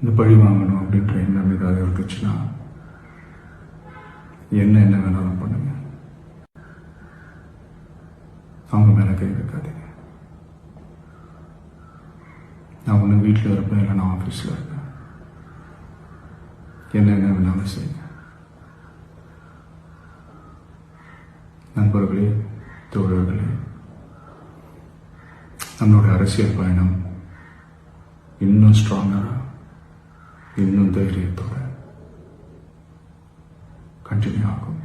இந்த பழி வாங்கணும் அப்படின்ற எண்ணம் ஏதாவது இருந்துச்சுன்னா என்ன என்ன வேணாலும் பண்ணுங்க. அவங்க மேலே கை வைக்காதீங்க. நான் ஒன்று வீட்டில் இருப்பேன் இல்லை நான் ஆஃபீஸில் இருப்பேன். என்ன என்ன வேணாலும் செய்யுங்க. நண்பர்களே தோழர்களே நம்மளோட அரசியல் பயணம் இன்னும் ஸ்ட்ராங்காக இன்னும் தைரியத்தோட கண்டினியூ ஆகும்.